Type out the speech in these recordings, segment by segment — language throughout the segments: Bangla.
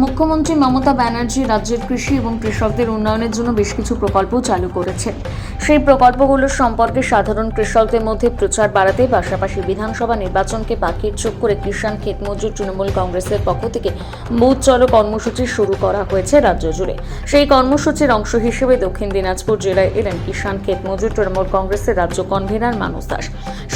মুখ্যমন্ত্রী মমতা ব্যানার্জি রাজ্যের কৃষি এবং কৃষকদের উন্নয়নের জন্য বেশ কিছু প্রকল্প চালু করেছেন। সেই প্রকল্পগুলো সম্পর্কে সাধারণ কৃষকদের মধ্যে প্রচার বাড়াতে পাশাপাশি বিধানসভা নির্বাচনকে পাখির চোখ করে কিষাণ ক্ষেত মজুর তৃণমূল কংগ্রেসের পক্ষ থেকে বুথ চলো কর্মসূচি শুরু করা হয়েছে রাজ্য জুড়ে। সেই কর্মসূচির অংশ হিসেবে দক্ষিণ দিনাজপুর জেলায় এলেন কিষাণ ক্ষেত মজুর তৃণমূল কংগ্রেসের রাজ্য কনভেনার মানস দাস।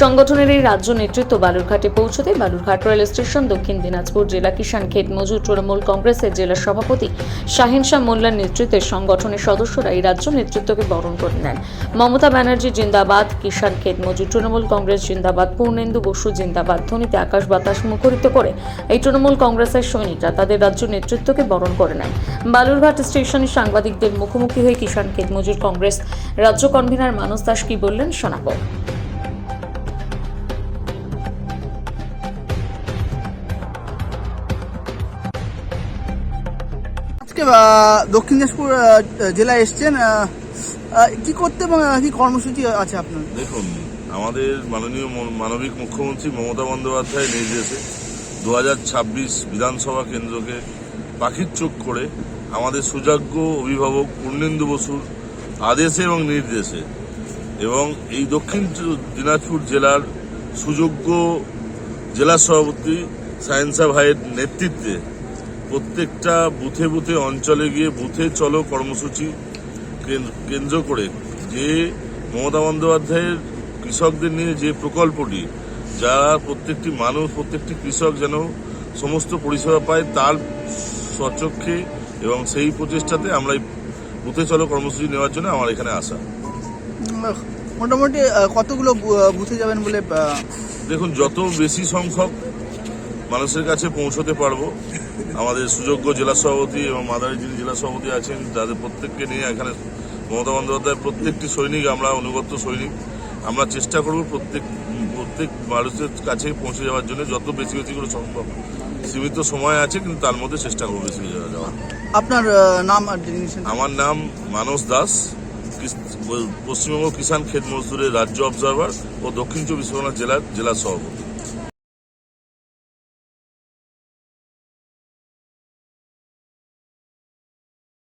সংগঠনের এই রাজ্য নেতৃত্ব বালুরঘাটে পৌঁছতে বালুরঘাট রেল স্টেশন দক্ষিণ দিনাজপুর জেলা কিষাণ ক্ষেত তৃণমূল তৃণমূল কংগ্রেসের জেলা সভাপতি শাহিন শাহ মোল্লার নেতৃত্বে সংগঠনের সদস্যরা এই রাজ্য নেতৃত্বকে বরণ করে নেন। মমতা ব্যানার্জি জিন্দাবাদ, কিষাণ ক্ষেত মজুর, তৃণমূল কংগ্রেস জিন্দাবাদ, পূর্ণেন্দু বসু জিন্দাবাদ ধ্বনিতে আকাশ বাতাস মুখরিত করে এই তৃণমূল কংগ্রেসের সৈনিকরা তাদের রাজ্য নেতৃত্বকে বরণ করে নেন। বালুরঘাট স্টেশনে সাংবাদিকদের মুখোমুখি হয়ে কিষান ক্ষেত মজুর কংগ্রেস রাজ্য কনভেনার মানস দাস কি বললেন শোনাবো। আজকে দক্ষিণ দিনাজপুর জেলায় এসছেন কি করতে এবং কি কর্মসূচি আছে আপনার? দেখুন, আমাদের মাননীয় মানবিক মুখ্যমন্ত্রী মমতা বন্দ্যোপাধ্যায় নির্দেশে দু হাজার ছাব্বিশ বিধানসভা কেন্দ্রকে পাখির চোখ করে আমাদের সুযোগ্য অভিভাবক পূর্ণেন্দু বসুর আদেশে এবং নির্দেশে এবং এই দক্ষিণ দিনাজপুর জেলার সুযোগ্য জেলা সভাপতি সায়েন্সা ভাইয়ের নেতৃত্বে প্রত্যেকটা বুথে বুথে অঞ্চলে গিয়ে বুথে চলো কর্মসূচি কেন- কেন্দ্র করে যে মমতা বন্দ্যোপাধ্যায়ের কৃষকদের নিয়ে যে প্রকল্পটি যারা প্রত্যেকটি মানুষ প্রত্যেকটি কৃষক যেন সমস্ত পরিষেবা পায় তার সচক্ষে এবং সেই প্রচেষ্টাতে আমরা এই বুথে চলো কর্মসূচি নেওয়ার জন্য আমার এখানে আসা। মোটামুটি কতগুলো বুথে যাবেন বলে দেখুন যত বেশি সংখ্যক মানুষের কাছে পৌঁছতে পারব আমাদের সুযোগ্য জেলা সভাপতি এবং মাদারি যিনি জেলা সভাপতি আছেন তাদের প্রত্যেককে নিয়ে এখানে মমতা বন্দ্যোপাধ্যায় প্রত্যেকটি সৈনিক আমরা অনুগত সৈনিক। আমরা চেষ্টা করব প্রত্যেক প্রত্যেক মানুষের কাছে পৌঁছে যাওয়ার জন্য যত বেশি বেশি করে সম্ভব সীমিত সময় আছে কিন্তু তার মধ্যে চেষ্টা করব বেশি করে যাওয়ার। আপনার নাম আমার নাম মানস দাস পশ্চিমবঙ্গ কিষাণ ক্ষেত মজদুরের রাজ্য অবজারভার ও দক্ষিণ চব্বিশ পরগনা জেলার জেলা সভাপতি।